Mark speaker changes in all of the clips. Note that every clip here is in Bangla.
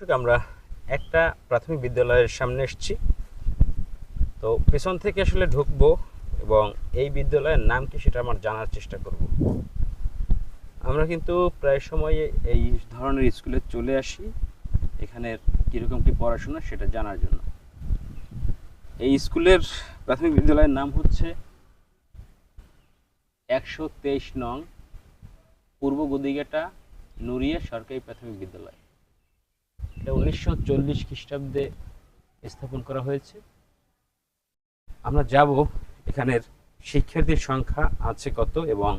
Speaker 1: দর্শক, আমরা একটা প্রাথমিক বিদ্যালয়ের সামনে এসেছি। তো পেছন থেকে আসলে ঢুকবো এবং এই বিদ্যালয়ের নাম কি সেটা আমার জানার চেষ্টা করব। আমরা কিন্তু প্রায় সময় এই ধরনের স্কুলে চলে আসি এখানের কীরকম কি পড়াশোনা সেটা জানার জন্য। এই স্কুলের প্রাথমিক বিদ্যালয়ের নাম হচ্ছে একশো তেইশ নং পূর্ব গদিঘাটা নুরিয়া সরকারি প্রাথমিক বিদ্যালয়। এটা উনিশশো চল্লিশ খ্রিস্টাব্দে স্থাপন করা হয়েছে। আমরা যাব এখানের শিক্ষার্থীর সংখ্যা আছে কত এবং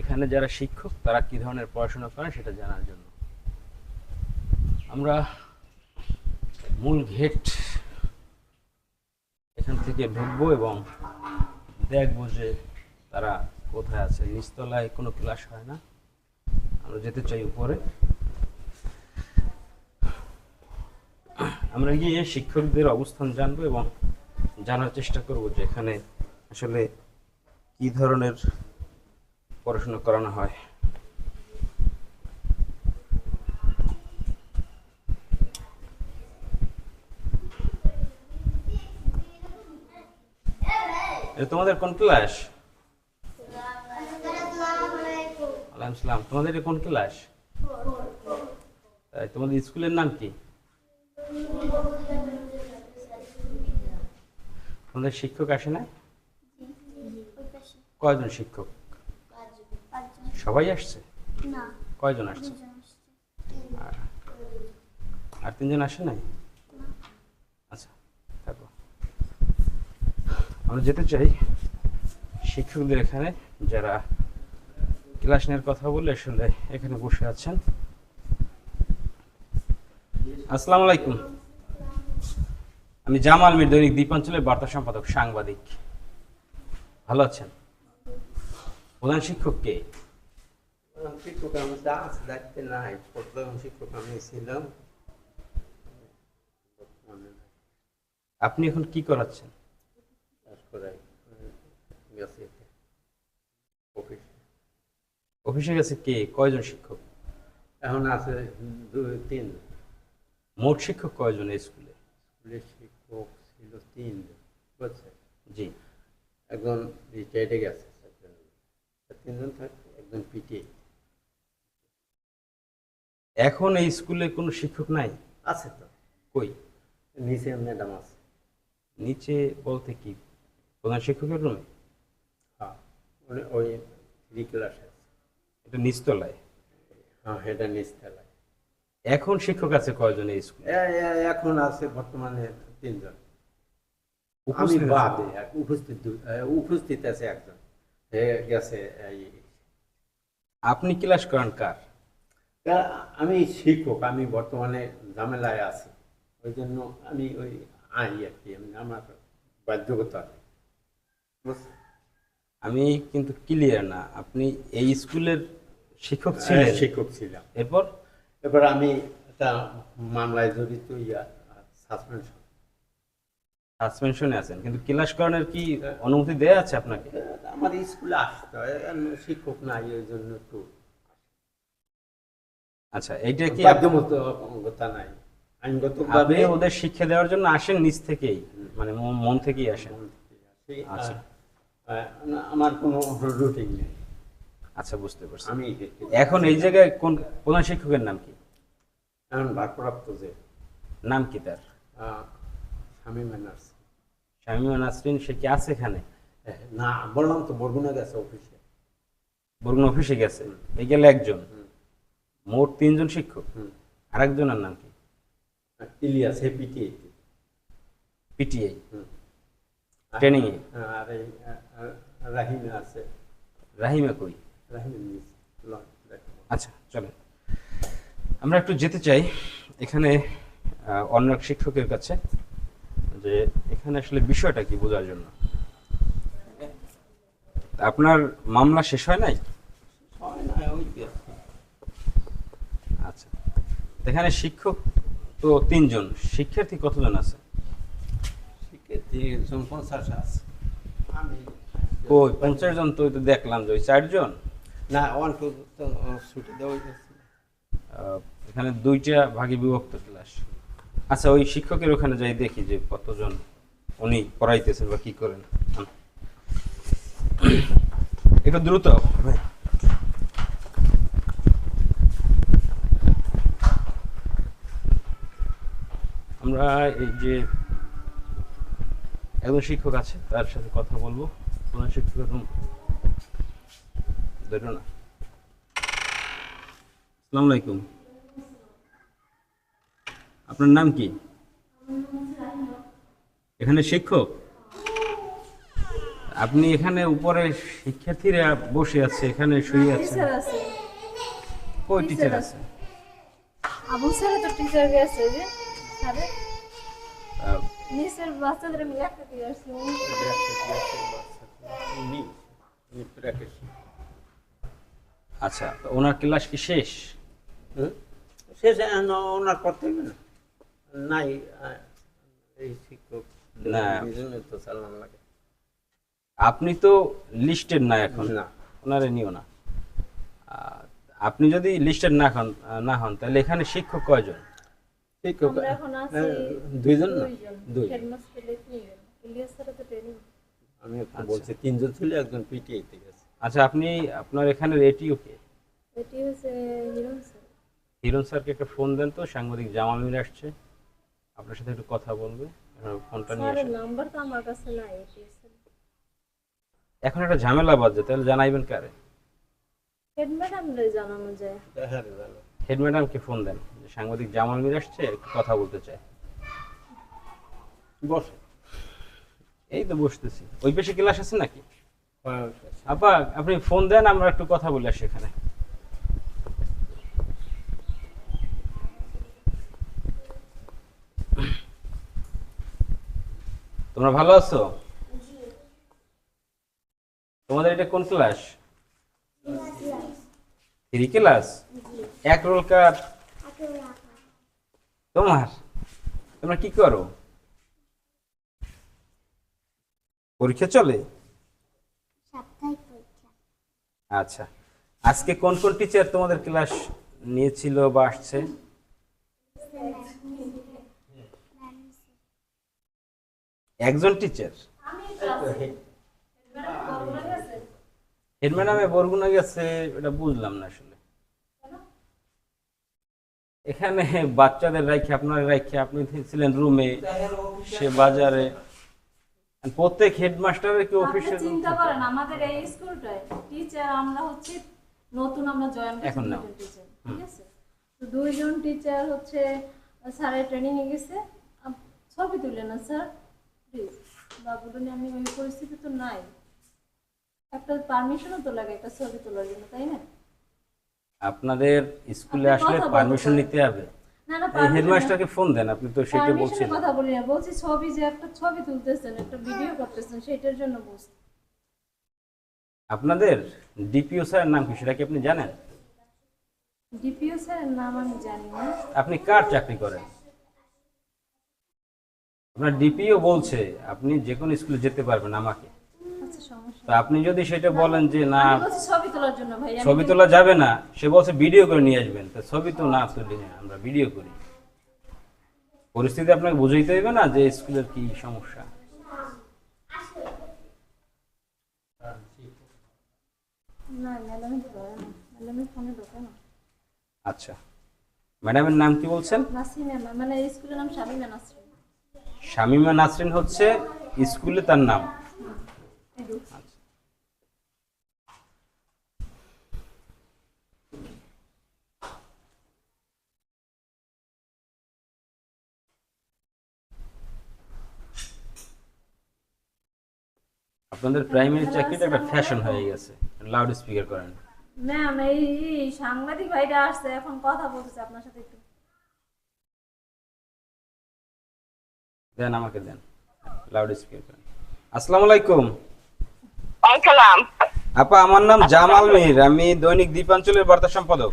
Speaker 1: এখানে যারা শিক্ষক, তারা কি ধরনের পড়াশোনা করেন সেটা জানার জন্য। আমরা মূল গেট এখান থেকে ঢুকবো এবং দেখব যে তারা কোথায় আছে। নিচতলায় কোনো ক্লাস হয় না। আমরা যেতে চাই উপরে। আমরা গিয়ে শিক্ষকদের অবস্থান জানব এবং জানার চেষ্টা করব যে এখানে আসলে কি ধরনের পড়াশোনা করানো হয়। তোমাদের কোন ক্লাস? আলাইকুম তোমাদের কোন ক্লাস? তাই তোমাদের স্কুলের নাম কি? তোমাদের শিক্ষক আসে না? কয়জন শিক্ষক? সবাই আসছে? কয়জন আসছে? আর তিনজন আসে নাই? আচ্ছা থাকো। আমরা যেতে চাই শিক্ষকদের এখানে যারা ক্লাস নেওয়ার কথা বলে আসলে এখানে বসে আছেন। আসসালামু আলাইকুম। আমি জামাল মির দৈনিক দ্বীপাঞ্চলের বার্তা সম্পাদক সাংবাদিক। ভালো আছেন? প্রধান শিক্ষক কে?
Speaker 2: শিক্ষক আমি দাস দায়িত্বে নাই। প্রধান শিক্ষক আমি ছিলাম।
Speaker 1: আপনি এখন কি করাচ্ছেন?
Speaker 2: অফিসে
Speaker 1: গেছে কে? কয়জন শিক্ষক?
Speaker 2: এখন আছে দুই তিন
Speaker 1: মোট শিক্ষক কয়জন এই স্কুলে
Speaker 2: স্কুলের শিক্ষক ছিল তিন বুঝছে
Speaker 1: জি।
Speaker 2: একজন রিটায়ার্ডে গেছে। তিনজন থাকে একজন পিটিএ।
Speaker 1: এখন এই স্কুলে কোনো শিক্ষক নাই?
Speaker 2: আছে তো।
Speaker 1: কই?
Speaker 2: নিচে ম্যাডাম আছে।
Speaker 1: নিচে বলতে কি? প্রধান শিক্ষকের রুমে?
Speaker 2: হ্যাঁ ওই ওই থ্রি ক্লাস আছে।
Speaker 1: এটা নিচতলায়?
Speaker 2: হ্যাঁ এটা নিচতলায়।
Speaker 1: এখন শিক্ষক আছে কয়জন এই স্কুলে?
Speaker 2: এখন আছে বর্তমানে তিনজন। আমি
Speaker 1: উপস্থিত আছে?
Speaker 2: বাদে উপস্থিত উপস্থিত আছে একজন। গেছে
Speaker 1: আপনি ক্লাস করান কার?
Speaker 2: আমি শিক্ষক আমি বর্তমানে ঝামেলায় আছি। ওই জন্য আমি ওই আই আর কি আমার বাধ্যকতা
Speaker 1: আমি কিন্তু ক্লিয়ার না। আপনি এই স্কুলের শিক্ষক
Speaker 2: হ্যাঁ,
Speaker 1: ছিলেন
Speaker 2: শিক্ষক ছিলাম।
Speaker 1: এরপর?
Speaker 2: এবার আমি একটা মামলায় জড়িত ইয়া সাসপেনশন।
Speaker 1: সাসপেনশনে আছেন কিন্তু ক্লাস করানোর কি অনুমতি দেয়া আছে আপনাকে?
Speaker 2: আমার স্কুলে আসতে হয় শিক্ষক নাই ওই জন্য একটু
Speaker 1: আচ্ছা এইটা কি
Speaker 2: বাধ্যমতা নাই। আইনগতভাবে
Speaker 1: ওদের শিক্ষা দেওয়ার জন্য আসেন নিচ থেকেই মানে মন- থেকেই আসেন? আচ্ছা।
Speaker 2: আমার কোনো রুটিন নেই।
Speaker 1: আচ্ছা বুঝতে পারছি।
Speaker 2: আমি
Speaker 1: এখন এই জায়গায় কোন প্রধান শিক্ষকের নাম কি?
Speaker 2: এখন ভারপ্রাপ্ত যে
Speaker 1: নাম কি তার?
Speaker 2: আহ, স্বামী ম্যানার্স
Speaker 1: নাসরিন সে কি আছে এখানে?
Speaker 2: না বললাম তো বরগুনা গেছে অফিসে
Speaker 1: বরগুনা অফিসে গেছে? এই গেলে একজন। মোট তিনজন শিক্ষক?
Speaker 2: হুম।
Speaker 1: আরেকজনের নাম কি?
Speaker 2: ইলিয়াস হেপিটি
Speaker 1: পিটিআই ট্রেনিং এ
Speaker 2: আর আহ, আছে।
Speaker 1: রাহিমা কই? আচ্ছা চলেন। আমরা একটু যেতে চাই এখানে অন্য এক শিক্ষকের কাছে যে এখানে আসলে বিষয়টা কি বোঝার জন্য? আপনার মামলা শেষ হয় নাই। আচ্ছা। এখানে শিক্ষক তো তিনজন শিক্ষার্থী কতজন আছে?
Speaker 2: পঞ্চাশ
Speaker 1: জন তো দেখলাম যে ওই চারজন।
Speaker 2: না ওয়ান ছুটি দেওয়া
Speaker 1: আহ, এখানে দুইটা ভাগে বিভক্ত ক্লাস আচ্ছা ওই শিক্ষকের ওখানে যাই দেখি যে কতজন উনি পড়াইতেছেন বা কি করেন। একটু দ্রুত। আমরা এই যে একজন শিক্ষক আছে তার সাথে কথা বলব প্রধান শিক্ষক ধরো না। আসসালামু আলাইকুম। আপনার নাম কি? এখানে শিক্ষক? আপনি এখানে উপরে শিক্ষার্থীরা বসে আছে এখানে শুয়ে আছে
Speaker 3: টিচার আছে।
Speaker 1: কই টিচার
Speaker 3: আছে। আবু স্যার তো টিচার গেছে যে স্যারে নিচের বাচ্চাদের আমি একটা দিয়ে আসছি।
Speaker 2: উনি উনি প্র্যাকটিস।
Speaker 1: আচ্ছা তো ওনার ক্লাস কি শেষ?
Speaker 2: শেষ এখন ওনার করতে হবে না। নাই এই শিক্ষক
Speaker 1: না।
Speaker 2: তো চালান লাগে।
Speaker 1: আপনি তো লিস্টেড না এখন?
Speaker 2: না।
Speaker 1: ওনারে নিও না। আপনি যদি লিস্টেড না হন না হন তাহলে এখানে শিক্ষক কয়জন?
Speaker 2: শিক্ষক
Speaker 3: আমরা এখন আছি
Speaker 2: আহ, দুইজন না? দুই। আমি বলছি তিনজন ছিল একজন পিটিআই তে গেছে।
Speaker 1: আচ্ছা আপনি আপনার এখানে রেটিও কে?
Speaker 3: হচ্ছে হিরণ স্যার।
Speaker 1: হিরণ স্যারকে একটা ফোন দেন তো সাংবাদিক জামাল মির আসছে। আপনার সাথে একটু কথা বলবে ফোনটা নিয়ে আসেন।
Speaker 3: নাম্বার তো আমার কাছে নাই
Speaker 1: এখন একটা ঝামেলা বাজছে তাহলে জানাইবেন কারে?
Speaker 3: হেড ম্যাডামরে জানানো যায়।
Speaker 2: হ্যাঁ ভালো
Speaker 1: হেড ম্যাডামকে ফোন দেন সাংবাদিক জামাল মির আসছে একটু কথা বলতে চায়।
Speaker 2: বস
Speaker 1: এই তো বসতেছি। ওই পেশে ক্লাস আছে নাকি? আপা, আপনি ফোন দেন, আমরা একটু কথা বলে আসি এখানে। তোমরা ভালো আছো? তোমাদের এটা কোন ক্লাস থ্রি ক্লাস এক রোল কার তোমার? তোমরা কি করো? পরীক্ষা চলে? আচ্ছা। আজকে কোন কোন টিচার তোমাদের ক্লাস নিয়েছিল বা আসছে? একজন টিচার হেড ম্যাডামে বরগুনা গেছে, এটা বুঝলাম না আসলে। এখানে বাচ্চাদের রাখে আপনার রাখে আপনি ছিলেন রুমে সে বাজারে। প্রত্যেক হেডমাস্টারের কি
Speaker 3: আপনি
Speaker 1: অফিসে
Speaker 3: চিন্তা করেন আমাদের এই স্কুলটায় টিচার আমরা হচ্ছে নতুন আমরা জয়েন
Speaker 1: এখন নাও।
Speaker 3: ঠিক আছে? তো দুইজন টিচার হচ্ছে স্যারের ট্রেনিং এ গেছে। ছবি তুলে না স্যার প্লিজ বাবুটা আমি ওই পরিস্থিতি তো নাই। একটা পারমিশনও তো লাগে একটা ছবি তোলার জন্য তাই না?
Speaker 1: আপনাদের স্কুলে আসলে পারমিশন নিতে হবে।
Speaker 3: না না
Speaker 1: হেডমাস্টারকে ফোন দেন আপনি তো সেটা বলছেন
Speaker 3: কথা বলি না বলছি ছবি যে একটা ছবি তুলতেছেন একটা ভিডিও করতেছেন সেটার জন্য বলছি।
Speaker 1: আপনাদের ডিপিও স্যারের নাম কি সেটা কি আপনি জানেন?
Speaker 3: ডিপিও স্যারের নাম আমি জানি না।
Speaker 1: আপনি কার চাকরি করেন? আপনার ডিপিও বলছে আপনি যে কোনো স্কুলে যেতে পারবেন আমাকে।
Speaker 3: আচ্ছা সমস্যা
Speaker 1: তো আপনি যদি সেটা বলেন যে না
Speaker 3: তোলার জন্য ভাই
Speaker 1: ছবি তোলা যাবে না। সে বলছে ভিডিও করে নিয়ে আসবেন। তো ছবি তো না তুলি না আমরা ভিডিও করি। পরিস্থিতি আপনাকে বুঝাইতে হইবে না যে স্কুলের কি সমস্যা। আচ্ছা। ম্যাডামের নাম কি বলছেন?
Speaker 3: মানে স্কুলের নাম শামিমা নাসরিন।
Speaker 1: শামিমা নাসরিন হচ্ছে স্কুলে তার নাম
Speaker 3: এই ঢুকছে।
Speaker 1: আপনাদের প্রাইমারি চাকরিটা একটা ফ্যাশন হয়ে গেছে। লাউড স্পিকার করেন।
Speaker 3: ম্যাম এই সাংবাদিক ভাইরা আসছে এখন কথা বলতেছে আপনার সাথে একটু।
Speaker 1: দেন আমাকে দেন। লাউড স্পিকার করেন। আসসালামু আলাইকুম।
Speaker 4: সালাম।
Speaker 1: আপা আমার নাম জামাল মির। আমি দৈনিক দ্বীপাঞ্চলের বার্তা সম্পাদক।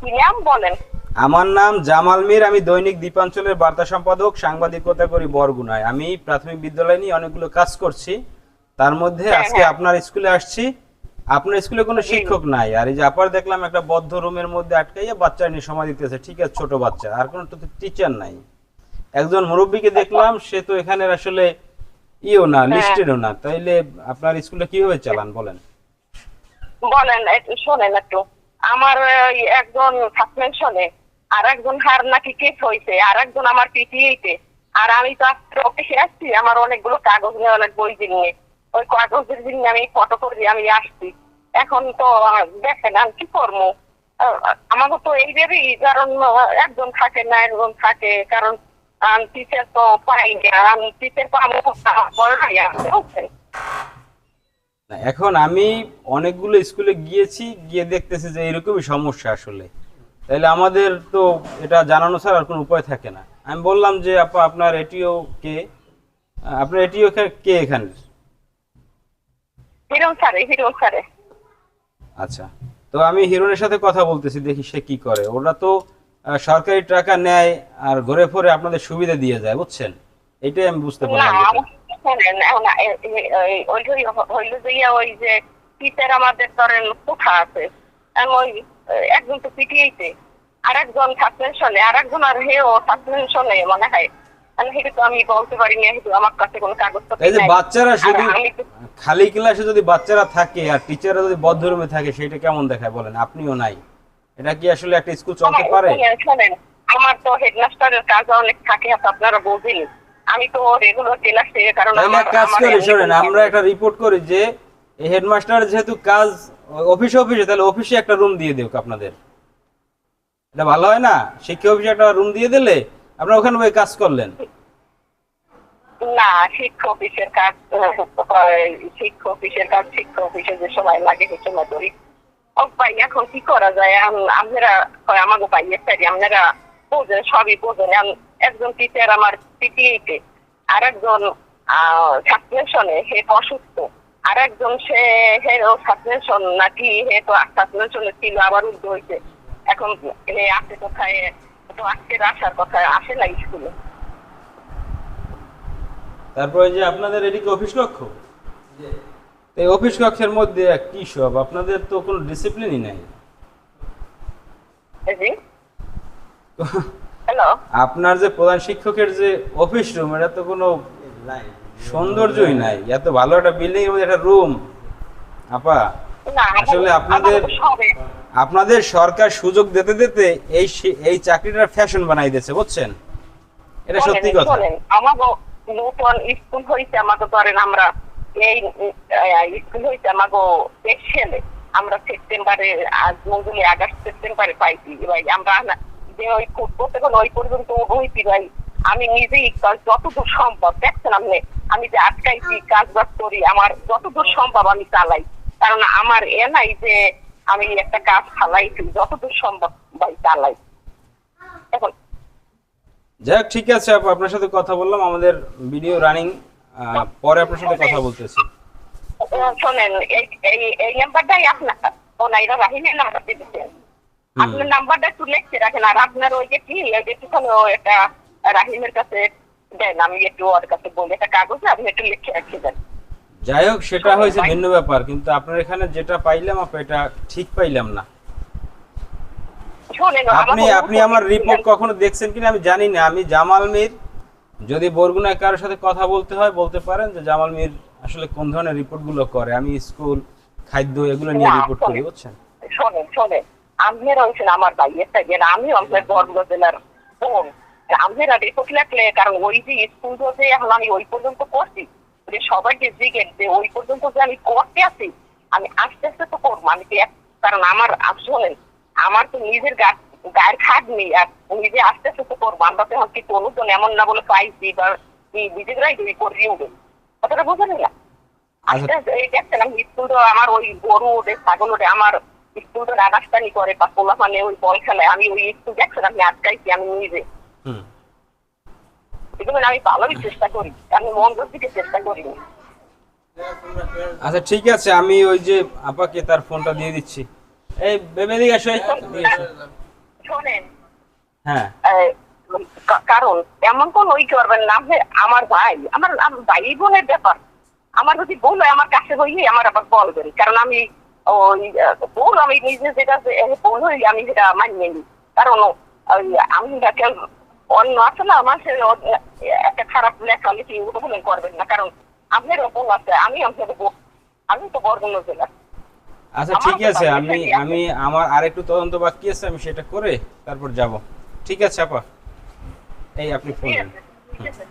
Speaker 4: কি নাম বলেন?
Speaker 1: আমার নাম জামাল মির আমি দৈনিক দ্বীপাঞ্চলের বার্তা সম্পাদক সাংবাদিকতা করি বরগুনায়। আমি প্রাথমিক বিদ্যালয় নিয়ে অনেকগুলো কাজ করছি। তার মধ্যে
Speaker 4: হ্যাঁ,
Speaker 1: আজকে
Speaker 4: হ্যাঁ।
Speaker 1: আপনার স্কুলে আসছি। আপনার স্কুলে কোনো শিক্ষক নাই। আর এই যে আপার দেখলাম একটা বদ্ধ রুমের মধ্যে আটকাইয়া বাচ্চা নিয়ে সময় দিতেছে। ঠিক আছে ছোট বাচ্চা। আর কোনো টিচার নাই। একজন মুরব্বীকে দেখলাম সে তো এখানে আসলে ইও না লিস্টেডও না। তাইলে আপনার স্কুলে কীভাবে চালান বলেন?
Speaker 4: বলেন একটু শোনেন একটু। আমার একজন সাসপেনশনে আর একজন হার নাকি কেস হয়েছে আর একজন আমার পিটিএতে আর আমি তো আজকে অফিসে আসছি আমার অনেকগুলো কাগজ নিয়ে অনেক বই নিয়ে। ওই কাগজের জন্য আমি ফটো করে, আমি আসছি। এখন তো দেখেন আমি কি করব? আমাকে তো এই ভেবেই, কারণ একজন থাকে না, একজন থাকে। কারণ আমি টিচার তো পাই না, আমি টিচার পাবো আছে বুঝছেন?
Speaker 1: এখন আমি অনেকগুলো স্কুলে গিয়েছি, গিয়ে দেখতেছি যে এরকমই সমস্যা আসলে। তাইলে আমাদের তো এটা জানানো ছাড়া আর কোনো উপায় থাকে না। আমি বললাম যে আপা আপনার এটিও কে? আপনার এটিও কে এখানে?
Speaker 4: হিরণ স্যারে হিরণ স্যারে।
Speaker 1: আচ্ছা। তো আমি হিরোনের সাথে কথা বলতেছি দেখি সে কি করে। ওরা তো সরকারি টাকা নেয় আর ঘুরে ফরে আপনাদের সুবিধা দিয়ে যায় বুঝছেন? এটাই আমি বুঝতে পারলাম
Speaker 4: ওই যে আমাদের ধরেন কোথা আছে। ওই একজন তো পিটিয়েছে আর একজন সাসপেনশনে আর একজন আর হেও সাসপেনশনে মনে হয়। সেটা আমি বলতে পারি না আমার কাছে কোনো কাগজ
Speaker 1: এই যে বাচ্চারা শুধু খালি ক্লাসে যদি বাচ্চারা থাকে আর টিচাররা যদি বদ্ধ রুমে থাকে সেটা কেমন দেখায় বলেন? আপনিও নাই। এটা কি আসলে একটা স্কুল চলতে পারে?
Speaker 4: আমার তো হেডমাস্টারের কাজ অনেক থাকে আপনারা বোঝেন। আমি তো রেগুলার ক্লাস থেকে কারণ আমার
Speaker 1: একটা রিপোর্ট করি যে হেডমাস্টার যেহেতু কাজ অফিসে অফিসে তাহলে অফিসে একটা রুম দিয়ে দেব আপনাদের। এটা ভালো হয় না? শিক্ষা অফিসে একটা রুম দিয়ে দিলে আপনারা ওখানে বই কাজ করলেন।
Speaker 4: না অফিসের কাজ শিক্ষা অফিসের যে সময় লাগে সে সময় করি। এখন কি করা যায়? আপনারা আপনারা বোঝেন সবই একজন আমার আর একজন অসুস্থ। আর একজন সে হে সাসপেনশন নাকি হে তো সাসপেনশনে ছিল আবার উদ্যোগ হয়েছে। এখন হে আসে কোথায়? তো আজকের আসার কথা আসে না স্কুলে।
Speaker 1: তারপরে যে আপনাদের এদিকে অফিস কক্ষ? এই অফিস কক্ষের মধ্যে কি সব? আপনাদের তো কোনো ডিসিপ্লিনই নাই।
Speaker 4: জি। হ্যালো
Speaker 1: আপনার যে প্রধান শিক্ষকের যে অফিস রুম এটা তো কোনো সৌন্দর্যই নাই। এত ভালো একটা বিল্ডিং এর মধ্যে একটা রুম আপা আসলে আপনাদের- আপনাদের সরকার সুযোগ দিতে দিতে এই এই চাকরিটার ফ্যাশন বানাই দিয়েছে বুঝছেন? এটা সত্যি কথা।
Speaker 4: আমাগো নতুন স্কুল হইছে আমাকে ধরেন আমরা এই স্কুল হইছে আমাগো সেলে আমরা সেপ্টেম্বরে আজ মঙ্গলে আগস্ট সেপ্টেম্বরে পাইছি। ভাই আমরা যে ওই করতে গেলে ওই পর্যন্ত হইছি ভাই। আমি নিজেই যতদূর সম্ভব দেখছেন আপনি? আমি যে আটকাইছি কাজ বাজ করি আমার যতদূর সম্ভব আমি চালাই। কারণ আমার এ নাই যে আমি একটা কাজ ফালাইছি যতদূর সম্ভব ভাই চালাই। এখন
Speaker 1: যাই হোক, ঠিক আছে আপু আপনার সাথে কথা বললাম আমাদের ভিডিও রানিং পরে আপনার সাথে কথা বলতেছি।
Speaker 4: শোনেন এই এই নাম্বারটাই আপনার ও নাইরা রাহিমের নাম্বার দিতেছেন আপনার নাম্বারটা একটু লিখে রাখেন আর আপনার ওই যে কি ওই যে ও একটা রাহিমের কাছে দেন আমি একটু ওর কাছে বলি। একটা কাগজে আপনি একটু লিখে রাখে দেন।
Speaker 1: যাই হোক সেটা হয়েছে ভিন্ন ব্যাপার কিন্তু আপনার এখানে যেটা পাইলাম এটা ঠিক পাইলাম না। আপনি আপনি আমার রিপোর্ট কখনো দেখছেন কিনা আমি জানি না। আমি জামাল মির যদি বরগুনায় কারোর সাথে কথা বলতে হয় বলতে পারেন যে জামাল মির আসলে কোন ধরনের রিপোর্টগুলো করে। আমি স্কুল খাদ্য এগুলো নিয়ে রিপোর্ট করি বুঝছেন?
Speaker 4: শোনেন শোনেন। আপনারা হয়েছেন আমার থেকে আমিও আপনার বরগুলো জেলার বোন। আপনারা রিপোর্ট লেখলে কারণ ওই যে স্কুল যে এখন আমি ওই পর্যন্ত করছি যে সবাইকে জিজ্ঞেস যে ওই পর্যন্ত যে আমি করতে আছি আমি আস্তে আস্তে তো করব। আমি কি এক- কারণ আমার শোনেন আমার তো নিজের গা গায়ের খাট নেই আর নিজে আস্তে আস্তে তো করব। আমরা তো এখন কিছু অনুদান এমন না বলে পাইছি বা নিজেরাই করি উঠে কথাটা বোঝেন না আস্তে আস্তে এই দেখছেন আমি স্কুল তো আমার ওই গরু ওঠে ছাগল ওঠে আমার স্কুল তো রাগাস্তানি করে বা পোলা মানে ওই বল খেলায়। আমি ওই স্কুল দেখছেন আমি আটকাইছি আমি নিজে।
Speaker 1: হুম।
Speaker 4: এগুলো আমি ভালোই চেষ্টা করি। আমি মন্দির দিকে চেষ্টা করি।
Speaker 1: আচ্ছা ঠিক আছে আমি ওই যে আপাকে তার ফোনটা দিয়ে দিচ্ছি। এই বেবে দিকে আসো।
Speaker 4: শোনেন
Speaker 1: হ্যাঁ।
Speaker 4: কারণ এমন কোন ওই করবেন না যে আমার ভাই আমার ভাই বোনের ব্যাপার। আমার যদি বলো আমার কাছে হইয়ে আমার আবার বল করি কারণ আমি ওই ভুল আমি নিজে যেটা ভুল হইলে আমি সেটা মানিয়ে নিই। কারণ ওই আমি যাকে অন্য আছে না মানুষের একটা খারাপ লেখা লিখি ওটা মনে করবেন না কারণ আপনার ভুল আছে আমি আপনাদের। আমি তো বরগুনা জেলার
Speaker 1: আচ্ছা ঠিক আছে আমি আমি আমার আরেকটু তদন্ত বাকি আছে আমি সেটা করে তারপর যাব। ঠিক আছে আপা? এই আপনি ফোন
Speaker 4: আছে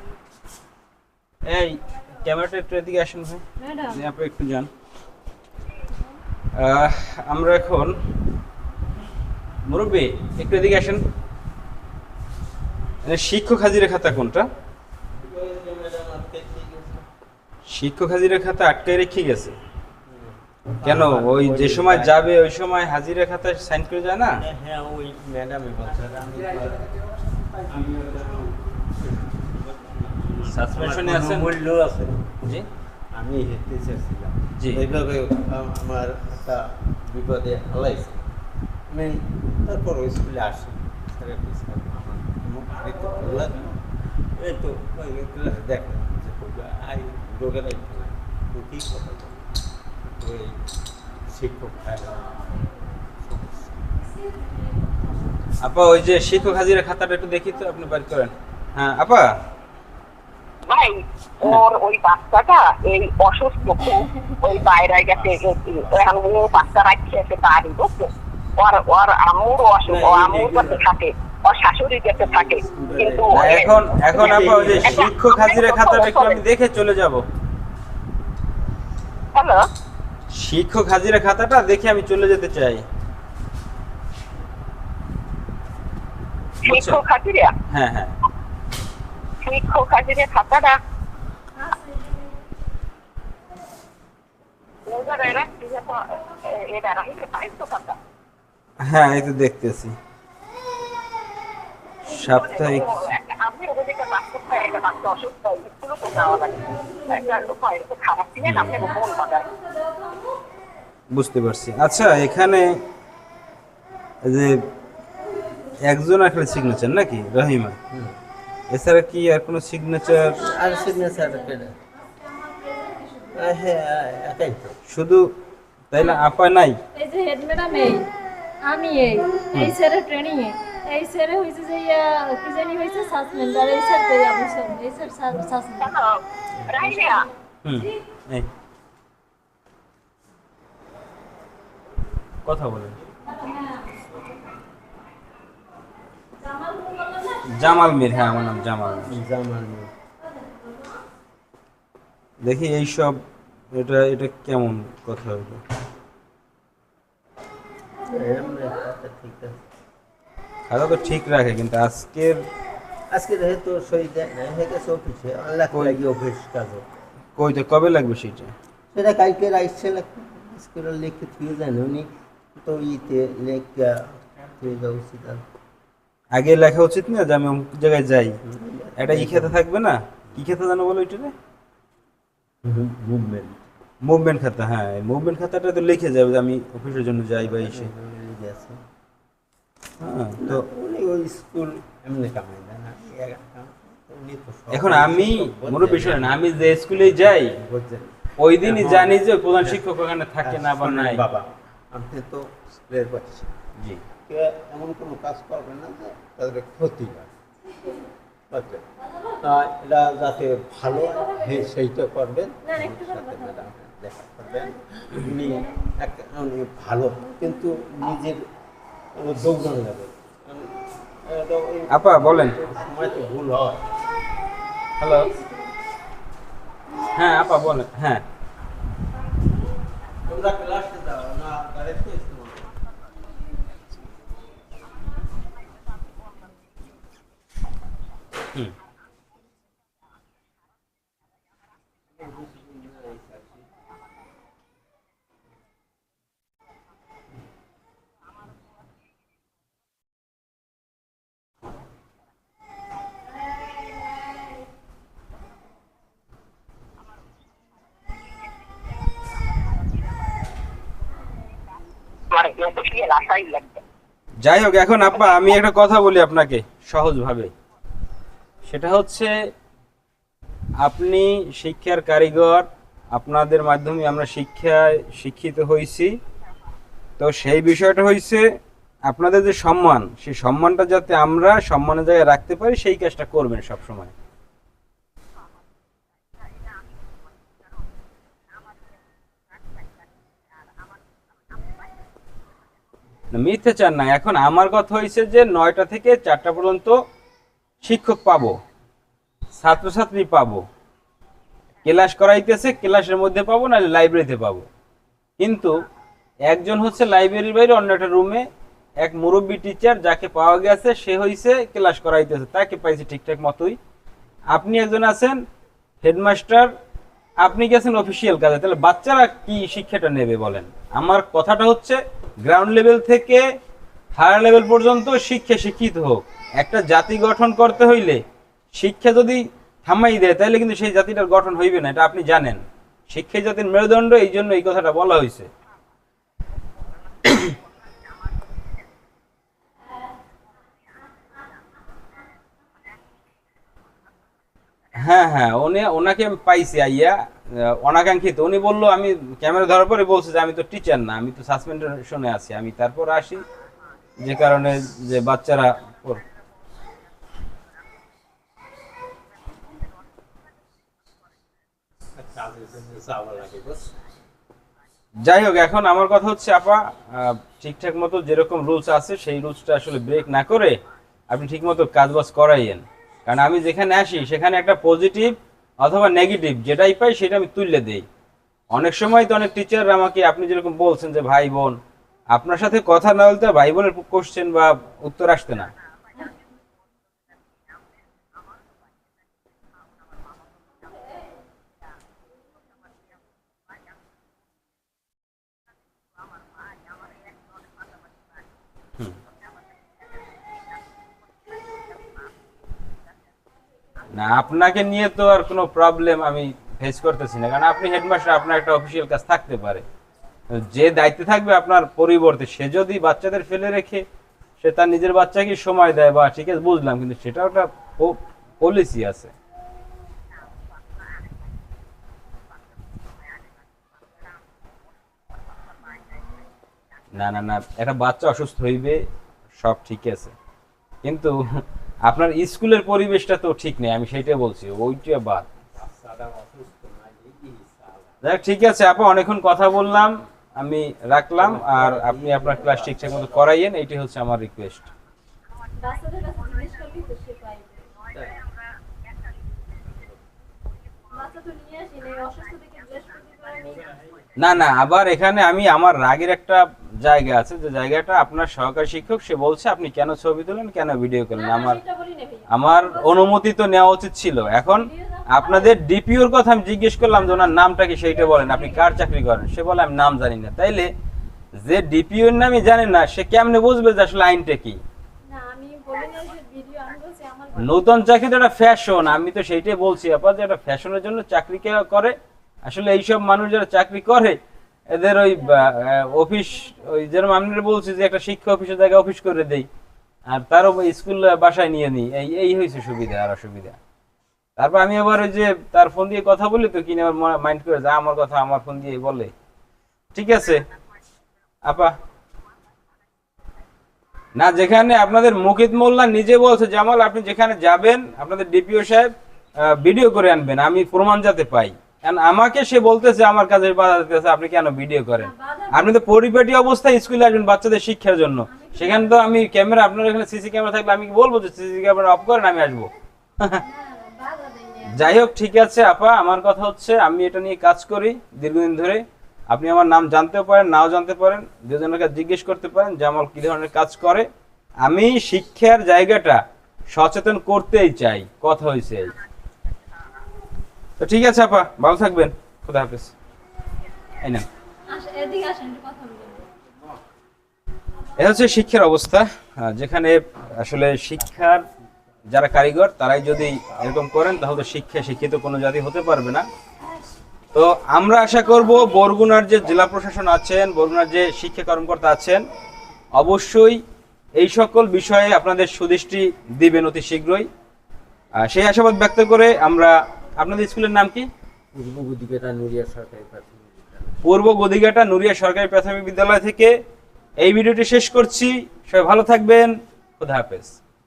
Speaker 1: এই ক্যামেরাটা একটু এদিকে আসুন ভাই।
Speaker 3: ম্যাডাম।
Speaker 1: আপনি একটু যান। আহ, আমরা এখন মুরব্বী একটু এদিকে আসেন। শিক্ষক হাজিরা খাতা কোনটা? শিক্ষক হাজিরা খাতা আটকে রেখে গেছে। কেন? ওই যে সময় যাবে ওই সময় হাজিরা খাতা সাইন করে যায় না?
Speaker 2: হ্যাঁ, হ্যাঁ ওই
Speaker 1: সাসপেনশনে
Speaker 2: মূল্য আছে।
Speaker 1: জি।
Speaker 2: আমি হেঁটে চেয়েছিলাম
Speaker 1: জি।
Speaker 2: এইভাবে আমার একটা বিপদে হালাইছে। আমি তারপর ওই স্কুলে আসি। আমার কী কথা ওই শিক্ষক
Speaker 1: আপা ওই যে শিক্ষক হাজিরা খাতাটা একটু দেখি তো আপনি বের করেন। হ্যাঁ আপা।
Speaker 4: ভাই ওর ওই বাচ্চাটা এই অসুস্থ খুব ওই বাইরে গেছে এখন ও বাচ্চা রাখছে বাড়ি বুঝছ ওর ওর আম্মুর অসুখ ও আম্মুর কাছে থাকে। ওর শাশুড়ির কাছে থাকে কিন্তু
Speaker 1: এখন এখন আপা ওই যে শিক্ষক হাজিরা খাতাটা একটু আমি দেখে চলে যাব
Speaker 4: হ্যালো
Speaker 1: শিক্ষক হাজিরা খাতাটা দেখে আমি চলে যেতে চাই
Speaker 4: শিক্ষক হাজিরা
Speaker 1: হ্যাঁ হ্যাঁ
Speaker 4: শিক্ষক হাজিরা খাতাটা
Speaker 1: হ্যাঁ এই তো দেখতেছি সাপ্তাহিক বুঝতে পারছি। আচ্ছা এখানে যে একজন একটা সিগনেচার নাকি? রহিমা? এছাড়া কি আর কোনো সিগনেচার
Speaker 2: আর সিগনেচার হ্যাঁ একাই তো।
Speaker 1: আপা নাই?
Speaker 3: এই যে হেড ম্যাডাম এই আমি এই এই স্যারের ট্রেনিং এ। এই স্যারে হয়েছে যে কি জানি হয়েছে সাসপেন্ড। আর এই স্যার তো আমি এই স্যার সাসপেন্ড।
Speaker 4: রাইয়া
Speaker 1: হুম এই। কথা বলেন। জামাল মির হ্যাঁ আমার নাম জামাল মির।
Speaker 2: জামান
Speaker 1: দেখি এইসব এটা এটা কেমন কথা হলো
Speaker 2: ঠিক আছে।
Speaker 1: খাতা তো ঠিক রাখে কিন্তু আজকের
Speaker 2: আজকে যেহেতু সই দেয় না হয়ে গেছে অফিসে আল্লাহ লাগি অফিস কাজ।
Speaker 1: কইতে কবে লাগবে সেটা?
Speaker 2: সেটা কালকে রাইসছে স্কুলে লিখে থুয়ে যান উনি। তো ইতে লেখা থুয়ে যাওয়া উচিত
Speaker 1: আগে লেখা উচিত না যে আমি অমুক জায়গায় যাই? একটা ই খাতা থাকবে না? কি খাতা জানো বলো ওইটা
Speaker 2: মুভমেন্ট
Speaker 1: মুভমেন্ট খাতা হ্যাঁ মুভমেন্ট খাতাটা তো লিখে যাবে যে আমি অফিসের জন্য যাই বা এসে।
Speaker 2: আছে।
Speaker 1: হ্যাঁ
Speaker 2: তো উনি ওই স্কুল এমনি কামাই দেন
Speaker 1: এখন আমি মনে বিষয় না আমি যে স্কুলে যাই। ওই দিনই জানি যে প্রধান শিক্ষক ওখানে থাকে না বা নাই।
Speaker 2: বাবা আপনি তো স্কুলের বাচ্চা
Speaker 1: জি।
Speaker 2: এমন কোনো কাজ করবে না যে তাদের ক্ষতি হয়। এটা যাতে ভালো হয় সেইটা করবেন
Speaker 3: না, একটু করে
Speaker 2: সাথে
Speaker 3: কথা
Speaker 2: দেখা করবেন। উনি ভালো কিন্তু নিজের কোনো দৌড়ান
Speaker 1: আপা বলেন।
Speaker 2: তো ভুল হয়
Speaker 1: হ্যালো। হ্যাঁ আপা বলেন। হ্যাঁ।
Speaker 2: তোমরা ক্লাসে যাও না গাড়িতে
Speaker 1: হুম
Speaker 4: আমার
Speaker 1: যাই হোক, এখন আপা, আমি একটা কথা বলি আপনাকে, সহজভাবে। সেটা হচ্ছে, আপনি শিক্ষার কারিগর, আপনাদের মাধ্যমে আমরা শিক্ষায় শিক্ষিত হয়েছি। তো সেই বিষয়টা হয়েছে আপনাদের যে সম্মান, সেই সম্মানটা যাতে আমরা সম্মানের জায়গায় রাখতে পারি, সেই কাজটা করবেন সব মিথ্যে চান না। এখন আমার কথা হয়েছে যে নয়টা থেকে চারটা পর্যন্ত শিক্ষক পাবো, ছাত্রছাত্রী পাবো। ক্লাস করাইতেছে, ক্লাসের মধ্যে পাবো না লাইব্রেরিতে পাবো। কিন্তু একজন হচ্ছে লাইব্রেরির বাইরে, অন্য একটা রুমে এক মুরব্বী টিচার যাকে পাওয়া গেছে, সে হইছে ক্লাস করাইতেছে, তাকে পাইছে ঠিকঠাক মতোই। আপনি একজন আছেন হেডমাস্টার, আপনি গেছেন অফিসিয়াল কাজে, তাহলে বাচ্চারা কি শিক্ষাটা নেবে বলেন? আমার কথাটা হচ্ছে গ্রাউন্ড লেভেল থেকে হায়ার লেভেল পর্যন্ত শিক্ষা শিক্ষিত হোক। একটা জাতি গঠন করতে হইলে শিক্ষা যদি থামাই দেয়, তাহলে কিন্তু সেই জাতিটার গঠন হইবে না, এটা আপনি জানেন। শিক্ষা জাতির মেরুদণ্ড, এই জন্য এই কথাটা বলা হয়েছে হ্যাঁ হ্যাঁ উনি ওনাকে আমি পাইছি, আইয়া অনাকাঙ্ক্ষিত। উনি বলল, আমি ক্যামেরা ধরার পরে বলছে যে, আমি তো টিচার না, আমি তো সাসপেনশনে আছি। আমি তারপর আসি, যে কারণে যে বাচ্চারা যাই হোক, এখন আমার কথা হচ্ছে, আপা ঠিকঠাক মতো যেরকম রুলস আছে, সেই রুলসটা আসলে ব্রেক না করে আপনি ঠিক মতো কাজ বাজ করাইয়েন। কারণ আমি যেখানে আসি, সেখানে একটা পজিটিভ অথবা নেগেটিভ যেটাই পাই সেটা আমি তুললে দেই। অনেক সময় তো অনেক টিচার আমাকে, আপনি যেরকম বলছেন যে ভাই বোন, আপনার সাথে কথা না বলতে ভাই বোনের কোশ্চেন বা উত্তর আসতে না। না, আপনাকে নিয়ে তো আর কোনো প্রবলেম আমি ফেস করতেছি না। কারণ আপনি হেডমাস্টার আপনার একটা অফিসিয়াল কাজ থাকতে পারে। যে দায়িত্বে থাকবে আপনার পরিবর্তে, সে যদি বাচ্চাদের ফেলে রেখে, সে তার নিজের বাচ্চাকে সময় দেয় বা ঠিক আছে, বুঝলাম, কিন্তু সেটা একটা পলিসি আছে। না না না, একটা বাচ্চা অসুস্থ হইবে, সব ঠিক আছে। কিন্তু আপনার স্কুলের পরিবেশটা তো ঠিক নেই, আমি সেইটাই বলছি, ওইটা বাদ। যাক, ঠিক আছে আপা, অনেকক্ষণ কথা বললাম, আমি রাখলাম, আর আপনি আপনার ক্লাস ঠিকঠাক মতো করাইয়েন, এইটাই হচ্ছে আমার রিকোয়েস্ট
Speaker 3: তো নিয়ে আসি অসুস্থ
Speaker 1: না না আবার এখানে আমি আমার রাগের একটা জায়গা আছে যে জায়গাটা আপনার সহকারী শিক্ষক সে বলছে আপনি কেন ছবি তুলেন কেন ভিডিও করলেন? আমার। আমার অনুমতি তো নেওয়া উচিত ছিল। এখন আপনাদের ডিপিওর কথা আমি জিজ্ঞেস করলাম যে ওনার নামটা কি সেইটা বলেন। আপনি কার চাকরি করেন? সে বলে আমি নাম জানি না। তাইলে যে ডিপিওর নামই জানে না সে কেমনে বুঝবে যে আসলে আইনটা কি? নতুন চাকরি তো একটা ফ্যাশন আমি তো সেইটাই বলছি আপা যে একটা ফ্যাশনের জন্য চাকরি কে করে? আসলে এইসব মানুষ যারা চাকরি করে, এদের ওই অফিস ওই যেরকম আমি বলছি যে একটা শিক্ষা অফিসের জায়গায় অফিস করে দেই, আর তার স্কুল বাসায় নিয়ে নিই, এই এই হয়েছে সুবিধা আর অসুবিধা। তারপর আমি আবার ওই যে তার ফোন দিয়ে কথা বলি তো কিনে আবার মাইন্ড করে, যা আমার কথা, আমার ফোন দিয়ে বলে। ঠিক আছে? আপা। না, যেখানে আপনাদের মুকিত মোল্লা নিজে বলছে, জামাল, আপনি যেখানে যাবেন, আপনাদের ডিপিও সাহেব ভিডিও করে আনবেন, আমি প্রমাণ যাতে পাই। আমাকে সে বলতেছে আমার কাজে বাধা দিতেছে আপনি কেন ভিডিও করেন? আপনি তো পরিপাটি অবস্থায় স্কুলে আসবেন বাচ্চাদের শিক্ষার জন্য। সেখানে তো আমি ক্যামেরা আপনার এখানে সিসি ক্যামেরা থাকলে আমি কি বলব যে সিসি ক্যামেরা অফ করেন আমি আসব। যাই হোক ঠিক আছে আপা আমার কথা হচ্ছে আমি এটা নিয়ে কাজ করি দীর্ঘদিন ধরে। আপনি আমার নাম জানতেও পারেন নাও জানতে পারেন দুজনের কাছে জিজ্ঞেস করতে পারেন যে আমার কি ধরনের কাজ করে। আমি শিক্ষার জায়গাটা সচেতন করতেই চাই কথা হয়েছে তো ঠিক আছে আপা। ভালো থাকবেন। খুদা হাফেজ। এই
Speaker 3: বলি
Speaker 1: এটা হচ্ছে শিক্ষার অবস্থা। যেখানে আসলে শিক্ষার যারা কারিগর তারাই যদি এরকম করেন তাহলে তো শিক্ষা শিক্ষিত কোনো জাতি হতে পারবে না। তো আমরা আশা করব বরগুনার যে জেলা প্রশাসন আছেন বরগুনার যে শিক্ষা কর্মকর্তা আছেন অবশ্যই এই সকল বিষয়ে আপনাদের সুদৃষ্টি দিবেন অতি শীঘ্রই। সেই আশাবাদ ব্যক্ত করে আমরা আপনাদের স্কুলের নাম কি?
Speaker 2: পূর্ব গুদিকেটা নুরিয়া সরকারি প্রাথমিক
Speaker 1: পূর্ব গদিঘাটা নুরিয়া সরকারি প্রাথমিক বিদ্যালয় থেকে এই ভিডিওটি শেষ করছি। সবাই ভালো থাকবেন। খুদা হাফেজ।